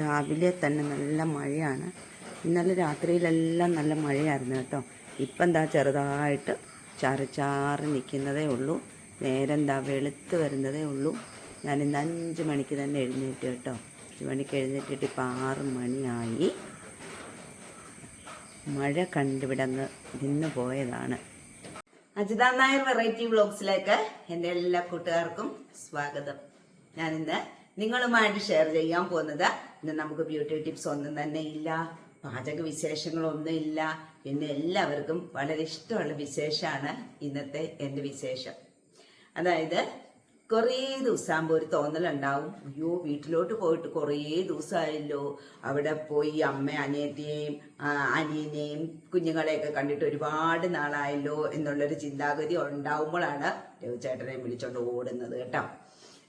രാവിലെ തന്നെ നല്ല മഴയാണ്. ഇന്നലെ രാത്രിയിലെല്ലാം നല്ല മഴയായിരുന്നു കേട്ടോ. ഇപ്പം എന്താ ചെറുതായിട്ട് ചാറി ചാറി നിൽക്കുന്നതേ ഉള്ളൂ. നേരം എന്താ വെളുത്ത് വരുന്നതേ ഉള്ളൂ. ഞാൻ ഇന്ന് അഞ്ച് മണിക്ക് തന്നെ എഴുന്നേറ്റ് കേട്ടോ. അഞ്ച് മണിക്ക് എഴുന്നേറ്റിട്ട് ഇപ്പം ആറ് മണിയായി. മഴ കണ്ടുവിടങ്ങ് നിന്ന് പോയതാണ്. അജിത നായർ വെറൈറ്റി വ്ളോഗ്സിലേക്ക് എന്റെ എല്ലാ കൂട്ടുകാർക്കും സ്വാഗതം. ഞാനിന്ന് നിങ്ങളുമായിട്ട് ഷെയർ ചെയ്യാൻ പോകുന്നത് ഇന്ന് നമുക്ക് ബ്യൂട്ടി ടിപ്സ് ഒന്നും തന്നെ ഇല്ല പാചക വിശേഷങ്ങളൊന്നും ഇല്ല. പിന്നെ എല്ലാവർക്കും വളരെ ഇഷ്ടമുള്ള വിശേഷമാണ് ഇന്നത്തെ എന്റെ വിശേഷം. അതായത് കുറേ ദിവസമാകുമ്പോൾ ഒരു തോന്നലുണ്ടാവും. അയ്യോ വീട്ടിലോട്ട് പോയിട്ട് കുറേ ദിവസമായല്ലോ. അവിടെ പോയി അമ്മ അനിയത്തിയെയും അനിയനെയും കുഞ്ഞുങ്ങളെയൊക്കെ കണ്ടിട്ട് ഒരുപാട് നാളായല്ലോ എന്നുള്ളൊരു ചിന്താഗതി ഉണ്ടാവുമ്പോഴാണ് രവിചേട്ടനെ വിളിച്ചോണ്ട് ഓടുന്നത് കേട്ടോ.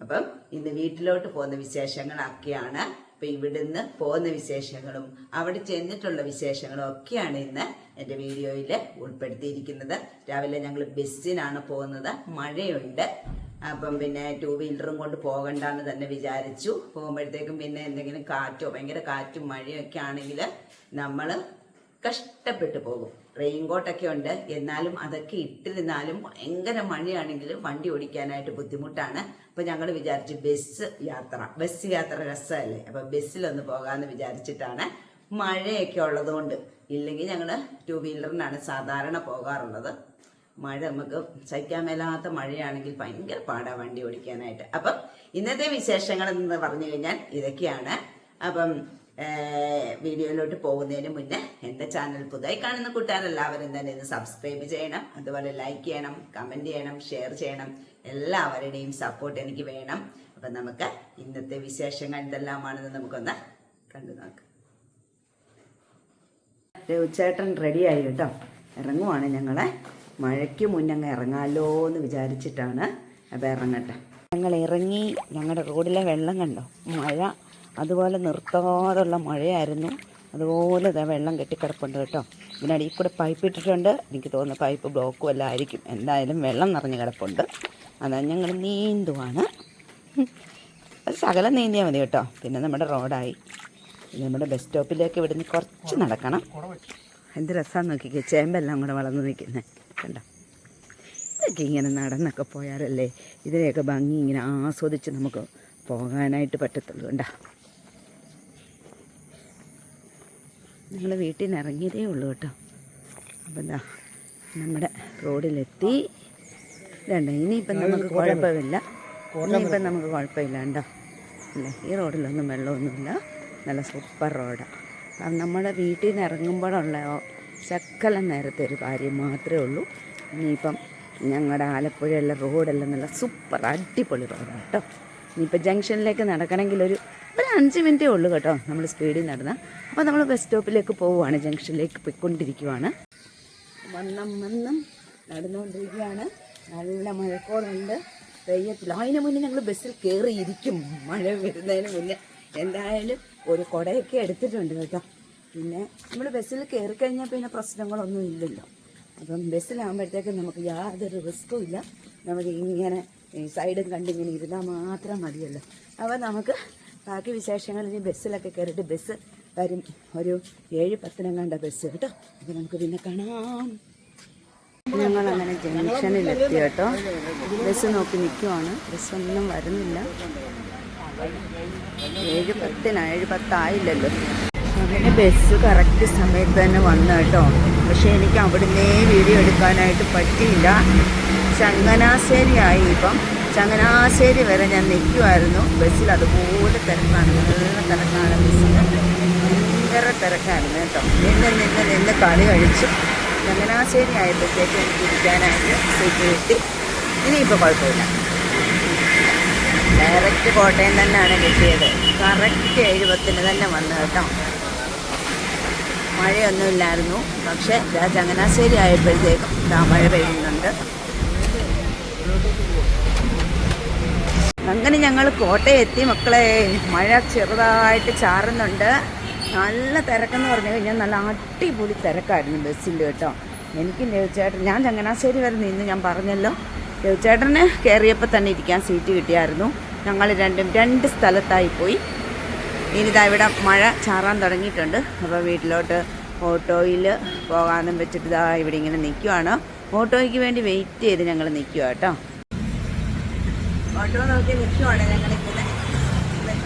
അപ്പം ഇന്ന് വീട്ടിലോട്ട് പോകുന്ന വിശേഷങ്ങളൊക്കെയാണ്. അപ്പം ഇവിടുന്ന് പോകുന്ന വിശേഷങ്ങളും അവിടെ ചെന്നിട്ടുള്ള വിശേഷങ്ങളും ഒക്കെയാണ് ഇന്ന് എന്റെ വീഡിയോയിൽ ഉൾപ്പെടുത്തിയിരിക്കുന്നത്. രാവിലെ ഞങ്ങൾ ബസ്സിനാണ് പോകുന്നത്. മഴയുണ്ട്. അപ്പം പിന്നെ ടൂ വീലറും കൊണ്ട് പോകണ്ടെന്ന് തന്നെ വിചാരിച്ചു. പോകുമ്പോഴത്തേക്കും പിന്നെ എന്തെങ്കിലും കാറ്റോ ഭയങ്കര കാറ്റും മഴയൊക്കെ ആണെങ്കിൽ നമ്മൾ കഷ്ടപ്പെട്ടു പോകും. റെയിൻ റെയിൻകോട്ടൊക്കെ ഉണ്ട്. എന്നാലും അതൊക്കെ ഇട്ടിരുന്നാലും ഭയങ്കര മഴയാണെങ്കിൽ വണ്ടി ഓടിക്കാനായിട്ട് ബുദ്ധിമുട്ടാണ്. അപ്പോൾ ഞങ്ങൾ വിചാരിച്ചു ബസ് യാത്ര ബസ് യാത്ര രസമല്ലേ? അപ്പോൾ ബസ്സിലൊന്ന് പോകാമെന്ന് വിചാരിച്ചിട്ടാണ് മഴയൊക്കെ ഉള്ളതുകൊണ്ട്. ഇല്ലെങ്കിൽ ഞങ്ങൾ ടു വീലറിനാണ് സാധാരണ പോകാറുള്ളത്. മഴ നമുക്ക് സഹിക്കാൻ മേലാത്ത മഴയാണെങ്കിൽ ഭയങ്കര പാടാണ് വണ്ടി ഓടിക്കാനായിട്ട്. അപ്പം ഇന്നത്തെ വിശേഷങ്ങൾ എന്ന് പറഞ്ഞു കഴിഞ്ഞാൽ ഇതൊക്കെയാണ്. അപ്പം വീഡിയോയിലോട്ട് പോകുന്നതിന് മുന്നേ എന്റെ ചാനൽ പുതുതായി കാണുന്ന കൂട്ടുകാരെല്ലാവരും തന്നെ ഇത് സബ്സ്ക്രൈബ് ചെയ്യണം അതുപോലെ ലൈക്ക് ചെയ്യണം കമന്റ് ചെയ്യണം ഷെയർ ചെയ്യണം. എല്ലാവരുടെയും സപ്പോർട്ട് എനിക്ക് വേണം. അപ്പം നമുക്ക് ഇന്നത്തെ വിശേഷങ്ങൾ എന്തെല്ലാമാണെന്ന് നമുക്കൊന്ന് കണ്ടു നോക്കാം. ഉച്ചേട്ടൻ റെഡി ആയി കേട്ടോ. ഇറങ്ങുവാണ് ഞങ്ങളെ. മഴയ്ക്ക് മുന്നങ്ങ് ഇറങ്ങാലോ എന്ന് വിചാരിച്ചിട്ടാണ് അപ്പോൾ ഇറങ്ങട്ടെ. ഞങ്ങൾ ഇറങ്ങി ഞങ്ങളുടെ റോഡിലെ വെള്ളം കണ്ടോ? മഴ അതുപോലെ നിർത്താതുള്ള മഴയായിരുന്നു. അതുപോലെ വെള്ളം കെട്ടിക്കിടപ്പുണ്ട് കേട്ടോ. ഇതിനടിയിൽ കൂടെ പൈപ്പ് ഇട്ടിട്ടുണ്ട്. എനിക്ക് തോന്നുന്നു പൈപ്പ് ബ്ലോക്കും എല്ലാം ആയിരിക്കും. എന്തായാലും വെള്ളം നിറഞ്ഞ് കിടപ്പുണ്ട്. അതാ ഞങ്ങൾ നീന്തുവാണ്. അത് ശകലം നീന്തിയാൽ മതി കേട്ടോ. പിന്നെ നമ്മുടെ റോഡായി. നമ്മുടെ ബസ് സ്റ്റോപ്പിലേക്ക് ഇവിടുന്ന് കുറച്ച് നടക്കണം. എന്ത് രസമാണെന്ന് നോക്കിക്കേ. ചേമ്പെല്ലാം കൂടെ വളർന്നു നിൽക്കുന്നത് കണ്ടോ? ഇതൊക്കെ ഇങ്ങനെ നടന്നൊക്കെ പോയാലല്ലേ ഇതിനെയൊക്കെ ഭംഗി ഇങ്ങനെ ആസ്വദിച്ച് നമുക്ക് പോകാനായിട്ട് പറ്റത്തുള്ളൂ. കണ്ടോ? ഞങ്ങൾ വീട്ടിൽ നിന്ന് ഇറങ്ങിയതേ ഉള്ളൂ കേട്ടോ. അപ്പം എന്താ നമ്മുടെ റോഡിലെത്തി. ഇതുണ്ട്. ഇനിയിപ്പം നമുക്ക് കുഴപ്പമില്ല. ഇനിയിപ്പം നമുക്ക് കുഴപ്പമില്ല കേട്ടോ. അല്ലേ? ഈ റോഡിലൊന്നും വെള്ളമൊന്നുമില്ല. നല്ല സൂപ്പർ റോഡാണ് അപ്പം നമ്മുടെ വീട്ടിൽ നിന്ന് ഇറങ്ങുമ്പോഴുള്ള ശക്കലം നേരത്തെ ഒരു കാര്യം മാത്രമേ ഉള്ളൂ. ഇനിയിപ്പം ഞങ്ങളുടെ ആലപ്പുഴയുള്ള റോഡെല്ലാം നല്ല സൂപ്പർ അടിപൊളി റോഡാണ് കേട്ടോ. ഇനിയിപ്പോൾ ജംഗ്ഷനിലേക്ക് നടക്കണമെങ്കിൽ ഒരു ഒരു അഞ്ച് മിനിറ്റേ ഉള്ളൂ കേട്ടോ നമ്മൾ സ്പീഡിൽ നടന്ന്. അപ്പോൾ നമ്മൾ ബസ് സ്റ്റോപ്പിലേക്ക് പോവുകയാണ് ജംഗ്ഷനിലേക്ക് പോയിക്കൊണ്ടിരിക്കുവാണ്. വണ്ണം വന്നം നടന്നുകൊണ്ടിരിക്കുകയാണ്. നല്ല മഴക്കോളുണ്ട്. പെയ്യത്തില്ല. അതിന് മുന്നേ ഞങ്ങൾ ബസ്സിൽ കയറിയിരിക്കും മഴ വരുന്നതിന് മുന്നേ. എന്തായാലും ഒരു കുടയൊക്കെ എടുത്തിട്ടുണ്ട് കേട്ടോ. പിന്നെ നമ്മൾ ബസ്സിൽ കയറി കഴിഞ്ഞാൽ പിന്നെ പ്രശ്നങ്ങളൊന്നും ഇല്ലല്ലോ. അപ്പം ബസ്സിലാകുമ്പോഴത്തേക്കും നമുക്ക് യാതൊരു റിസ്ക്കും ഇല്ല. നമുക്ക് ഇങ്ങനെ സൈഡും കണ്ടിങ്ങനെ ഇരുന്നാൽ മാത്രം മതിയല്ലോ. അപ്പോൾ നമുക്ക് ബാക്കി വിശേഷങ്ങൾ ഇനി ബസ്സിലൊക്കെ കയറിയിട്ട് ബസ് വരും. ഒരു ഏഴ് പത്തിനും കണ്ട ബസ് കേട്ടോ. അപ്പോൾ നമുക്ക് പിന്നെ കാണാം. ഞങ്ങൾ അങ്ങനെ ജംഗ്ഷനിലെത്തി കേട്ടോ. ബസ് നോക്കി നിൽക്കുവാണ് ഒന്നും വരുന്നില്ല. ഏഴ് പത്തിനാ ഏഴ് പത്തായില്ലല്ലോ. അങ്ങനെ ബസ് കറക്റ്റ് സമയത്ത് തന്നെ വന്നു കേട്ടോ. പക്ഷേ എനിക്ക് അവിടുന്നേ വീഡിയോ എടുക്കാനായിട്ട് പറ്റിയില്ല. ചങ്ങനാശ്ശേരി ആയി ഇപ്പം. ചങ്ങനാശ്ശേരി വരെ ഞാൻ നിൽക്കുമായിരുന്നു ബസ്സിൽ അതുപോലെ തിരക്കാണ്. നല്ല തിരക്കാണ് ബസ്സിൽ ഭയങ്കര തിരക്കായിരുന്നു കേട്ടോ. നിന്ന് നിന്ന് നിന്ന് കളി കഴിച്ചു ചങ്ങനാശ്ശേരി ആയപ്പോഴത്തേക്ക് എനിക്ക് ഇരിക്കാനായിട്ട് സീറ്റ് കിട്ടി. ഇനിയിപ്പോൾ കുഴപ്പമില്ല. ഡയറക്റ്റ് കോട്ടയം തന്നെയാണ് കിട്ടിയത്. കറക്റ്റ് എഴുപത്തിന് തന്നെ വന്നു കേട്ടോ. മഴയൊന്നുമില്ലായിരുന്നു പക്ഷേ ചങ്ങനാശ്ശേരി ആയപ്പോഴത്തേക്കും മഴ പെയ്യുന്നുണ്ട്. അങ്ങനെ ഞങ്ങൾ കോട്ടയം എത്തി മക്കളെ മഴ ചെറുതായിട്ട് ചാറുന്നുണ്ട്. നല്ല തിരക്കെന്ന് പറഞ്ഞു കഴിഞ്ഞാൽ നല്ല അടിപൊളി തിരക്കായിരുന്നു ബസ്സിൽ കേട്ടോ. എനിക്കും രവിചേട്ടൻ ഞാൻ ചങ്ങനാശ്ശേരി വരെ നിന്ന് ഞാൻ പറഞ്ഞല്ലോ. രവിചേട്ടന് കയറിയപ്പോൾ തന്നെ ഇരിക്കാൻ സീറ്റ് കിട്ടിയായിരുന്നു. ഞങ്ങൾ രണ്ടും രണ്ട് സ്ഥലത്തായി പോയി. ഇനിതാ ഇവിടെ മഴ ചാറാൻ തുടങ്ങിയിട്ടുണ്ട്. അപ്പോൾ വീട്ടിലോട്ട് ഓട്ടോയിൽ പോകാനും വെച്ചിട്ട് ഇതാ ഇവിടെ ഇങ്ങനെ നിൽക്കുവാണ് ഓട്ടോയ്ക്ക് വേണ്ടി വെയിറ്റ് ചെയ്ത് ഞങ്ങൾ നിൽക്കുക കേട്ടോ. ഓട്ടോ നോക്കി നിൽക്കുവാണ് ഞങ്ങളിങ്ങനെ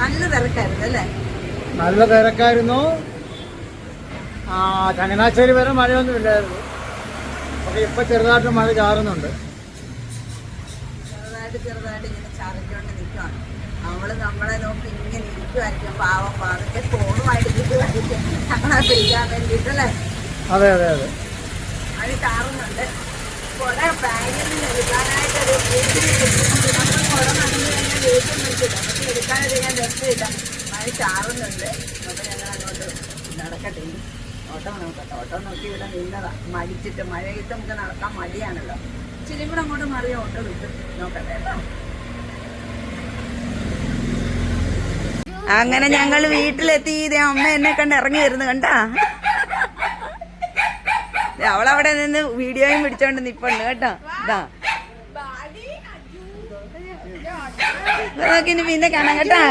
നല്ല തിരക്കായിരുന്നു അല്ലേ? നല്ല തിരക്കായിരുന്നു. ആ ചങ്ങനാശ്ശേരി വരെ മഴയൊന്നും ഇല്ലായിരുന്നു. പക്ഷെ ഇപ്പൊ ചെറുതായിട്ട് മഴ ചാറുന്നുണ്ട്. ചെറുതായിട്ട് ചെറുതായിട്ട് ഇങ്ങനെ ചാറിക്കൊണ്ട് നിൽക്കുവാണ് അവൾ നമ്മളെ നോക്കി ഇങ്ങനെ ഇരിക്കുമായിരിക്കും പാവം പാവത്തെ ഫോണുമായിട്ട് ഇരിക്കുമായിരിക്കും ഞങ്ങളെ പിടിക്കാൻ വേണ്ടിയിട്ടല്ലേ അതെ അതെ അതെ. അത് ചാറുന്നുണ്ട്. കുട ബാഗിൽ നിന്ന് എടുക്കാനായിട്ടൊരു അങ്ങനെ ഞങ്ങൾ വീട്ടിലെത്തി. ഇതേ അമ്മ എന്നെ കണ്ട് ഇറങ്ങി വരുന്നു കണ്ടാ? അവളവിടെ നിന്ന് വീഡിയോയും പിടിച്ചോണ്ട് നിപ്പുണ്ട് കേട്ടോ. ഇതാ. ഇനി പിന്നെ കാണാം കേട്ടാ.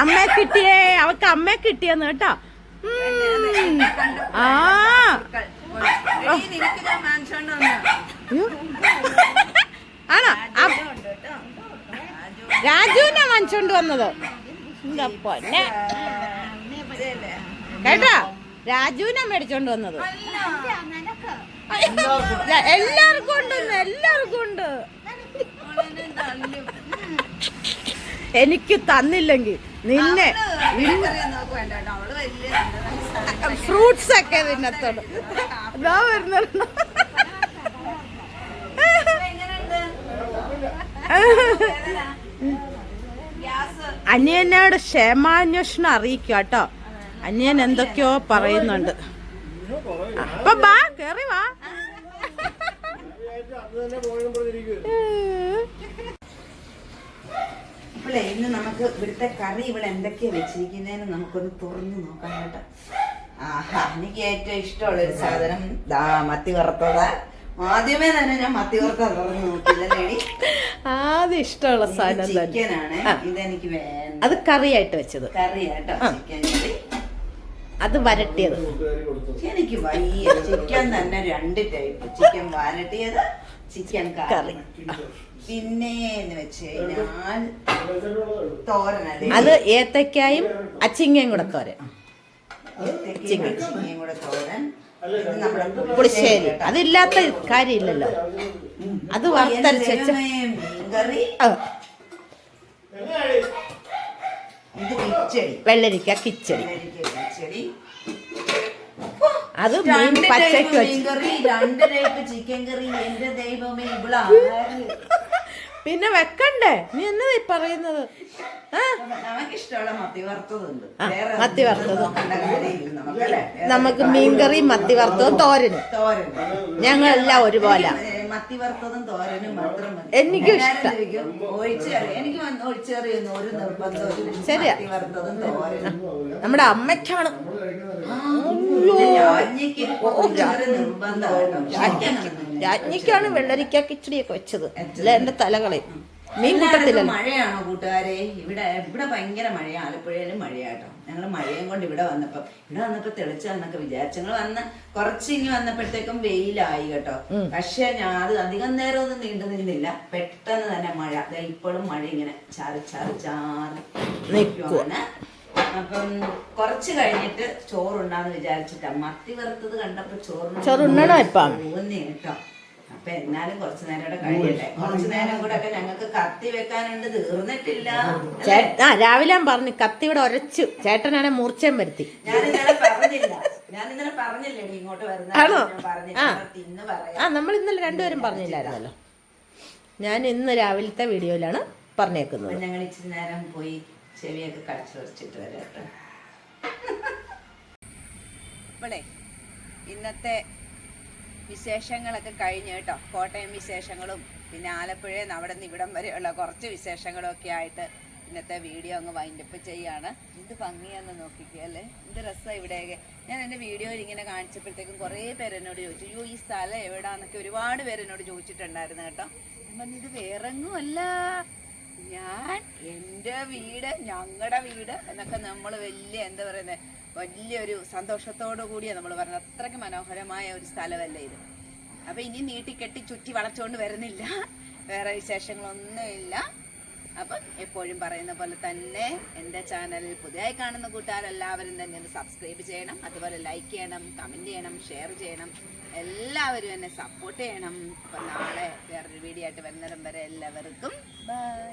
അമ്മയെ കിട്ടിയേ അവക്ക് അമ്മയെ കിട്ടിയെന്ന് കേട്ടോ. ആ. ആണോ. രാജുവിനെ വാങ്ങിച്ചോണ്ട് വന്നത്. പൊന്നെ. കേട്ടാ? രാജുവിനെ മേടിച്ചോണ്ട് വന്നത്. എല്ലാവർക്കും ഉണ്ട് എല്ലാവർക്കും ഉണ്ട്. എനിക്ക് തന്നില്ലെങ്കിൽ നിന്നെ ഫ്രൂട്ട്സ് ഒക്കെ തിന്നത്തോട് ഇതാ വരുന്നുണ്ടോ അനിയനോട് ക്ഷേമാന്വേഷണം അറിയിക്കുക കേട്ടോ. അനിയൻ എന്തൊക്കെയോ പറയുന്നുണ്ട്. അപ്പൊ വാ കേറി വാ. ഇപ്പോഴേ ഇന്ന് നമുക്ക് ഇവിടുത്തെ കറി ഇവിടെ എന്തൊക്കെയാ വെച്ചിരിക്കുന്നതെന്ന് നമുക്കൊന്ന് തുറന്നു നോക്കാം കേട്ടോ. ആഹാ എനിക്ക് ഏറ്റവും ഇഷ്ടമുള്ള ഒരു സാധനം ദാ മത്തി വറുത്തതാ. ആദ്യമേ തന്നെ ഞാൻ മത്തി വറുത്ത തുറന്നു നോക്കി ആദ്യം ഇഷ്ടമുള്ള സാധനം ചിക്കനാണ്. ഇതെനിക്ക് വേണം അത് കറിയായിട്ട് വെച്ചത്. കറിയാട്ടോ ചിക്കൻ കറി അത് വരട്ടിയത്. എനിക്ക് വയ്യ. ചിക്കൻ തന്നെ രണ്ട് ടൈപ്പ് ചിക്കൻ വരട്ടിയത് ചിക്കൻ കറി. പിന്നെ എന്ന് വെച്ച് കഴിഞ്ഞാൽ തോരനല്ലേ? അത് ഏത്തക്കായും അച്ചിങ്ങയും കൂടെ തോരൻ. അച്ചിങ്ങയും കൂടെ തോരൻ. പുളിശ്ശേരി. അതില്ലാത്ത കാര്യമില്ലല്ലോ. അത് വറുത്തരച്ച് വെച്ച വെള്ളരിക്ക കിച്ചടി. കിച്ചടി അത് മീൻ വെച്ച്. രണ്ട് ടൈപ്പ് ചിക്കൻ കറി എന്റെ ദൈവമേ ഇവിടെ പിന്നെ വെക്കണ്ടേ? നീ എന്നതാ ഈ പറയുന്നത്? മത്തി വറുത്തത്. നമുക്ക്. മീൻകറി മത്തി വറുത്തതും തോരനും. തോരൻ ഞങ്ങളെല്ലാം ഒരുപോലെ. എനിക്ക്, മത്തി വറുത്തതും തോരനും മാത്രം എനിക്ക് ഇഷ്ടം. എനിക്ക് ഒരു നിർബന്ധവും ശരിയാ. മത്തി വറുത്തതും തോരനും. നമ്മുടെ അമ്മയ്ക്കാണ്. നിർബന്ധമാണ് രാജ്ഞിക്കാണ് വെള്ളരിക്ക കിച്ചടിയൊക്കെ വെച്ചത്. അല്ല എന്റെ തലകളെ. മീൻ കൂട്ടത്തില്ലല്ലോ മഴയാണോ കൂട്ടുകാരെ? ഇവിടെ ഇവിടെ ഭയങ്കര മഴയാ. ആലപ്പുഴയിലും മഴയാട്ടോ. ഞങ്ങൾ മഴയും കൊണ്ട് ഇവിടെ വന്നപ്പോ. ഇവിടെ വന്നപ്പോ തെളിച്ചാന്നൊക്കെ വിചാരിച്ചു ഞങ്ങൾ വന്ന് കുറച്ച് ഇനി വന്നപ്പോഴത്തേക്കും വെയിലായി കേട്ടോ. പക്ഷെ ഞാൻ അത് അധികം നേരം ഒന്നും നീണ്ടു നിന്നില്ല പെട്ടെന്ന് തന്നെ മഴ. ഇപ്പോഴും മഴ ഇങ്ങനെ ചാറി ചാറി ചാറി നിൽക്കുവാണ് അപ്പം കുറച്ച് കഴിഞ്ഞിട്ട് ചോറുണ്ടാന്ന് വിചാരിച്ചിട്ടാ. മത്തി വറുത്തത് കണ്ടപ്പോ ചോറ് ചോറുണ്ണണോ കേട്ടോ അപ്പൊ എന്നാലും കുറച്ചു നേരം കൂടെ കഴിയട്ടെ കുറച്ചു നേരം കൂടെ ഒക്കെ ഞങ്ങൾക്ക് കത്തി വെക്കാനുണ്ട് തീർന്നിട്ടില്ല. ആ രാവിലെ ഞാൻ പറഞ്ഞു ഇവിടെ ഒരച്ചു ചേട്ടനാണെ മൂർച്ചയും വരുത്തി. ഞാൻ ഇന്നലെ പറഞ്ഞില്ല. ഞാൻ ഇന്നലെ പറഞ്ഞില്ലേ ഇങ്ങോട്ട് വരുന്ന ആ. പറയാം. ആ നമ്മൾ ഇന്നലെ രണ്ടുപേരും പറഞ്ഞില്ലായിരുന്നല്ലോ. ഞാൻ ഇന്ന് രാവിലത്തെ വീഡിയോയിലാണ് പറഞ്ഞേക്കുന്നത്. ഞങ്ങൾ ഇച്ചിരി നേരം പോയി ചെവിയൊക്കെ കടിച്ചു വരച്ചിട്ട് വരാം ഇവിടെ ഇന്നത്തെ വിശേഷങ്ങളൊക്കെ കഴിഞ്ഞ് കേട്ടോ. കോട്ടയം വിശേഷങ്ങളും പിന്നെ ആലപ്പുഴയിൽ നിന്ന് അവിടെ നിന്ന് ഇവിടം വരെയുള്ള കുറച്ച് വിശേഷങ്ങളൊക്കെ ആയിട്ട് ഇന്നത്തെ വീഡിയോ അങ്ങ് വൈൻഡപ്പ് ചെയ്യാണ്. എന്ത് ഭംഗിയാന്ന് നോക്കിക്കുക അല്ലേ? എന്ത് രസമാണ് ഇവിടെയൊക്കെ. ഞാൻ എന്റെ വീഡിയോയിൽ ഇങ്ങനെ കാണിച്ചപ്പോഴത്തേക്കും കുറേ പേരെന്നോട് ചോദിച്ചു അയ്യോ ഈ സ്ഥലം എവിടാന്നൊക്കെ ഒരുപാട് പേരെന്നോട് ചോദിച്ചിട്ടുണ്ടായിരുന്നു കേട്ടോ. പറഞ്ഞു ഇത് വേറെങ്ങുമല്ല. ഞാൻ എന്റെ വീട് ഞങ്ങളുടെ വീട് എന്നൊക്കെ നമ്മൾ വലിയ എന്താ പറയുന്നത് വലിയൊരു സന്തോഷത്തോടു കൂടിയാണ് നമ്മൾ പറഞ്ഞത്. അത്രയ്ക്ക് മനോഹരമായ ഒരു സ്ഥലമല്ലേ ഇത്. അപ്പൊ ഇനി നീട്ടിക്കെട്ടി ചുറ്റി വളച്ചുകൊണ്ട് വരുന്നില്ല. വേറെ വിശേഷങ്ങളൊന്നുമില്ല. അപ്പം എപ്പോഴും പറയുന്ന പോലെ തന്നെ എന്റെ ചാനൽ പുതിയതായി കാണുന്ന കൂട്ടുകാരെല്ലാവരും തന്നെ ഒന്ന് സബ്സ്ക്രൈബ് ചെയ്യണം. അതുപോലെ ലൈക്ക് ചെയ്യണം കമന്റ് ചെയ്യണം ഷെയർ ചെയ്യണം. എല്ലാവരും എന്നെ സപ്പോർട്ട് ചെയ്യണം. അപ്പം നാളെ വേറൊരു വീഡിയോ ആയിട്ട് വരുന്നിടം വരെ എല്ലാവർക്കും ബൈ.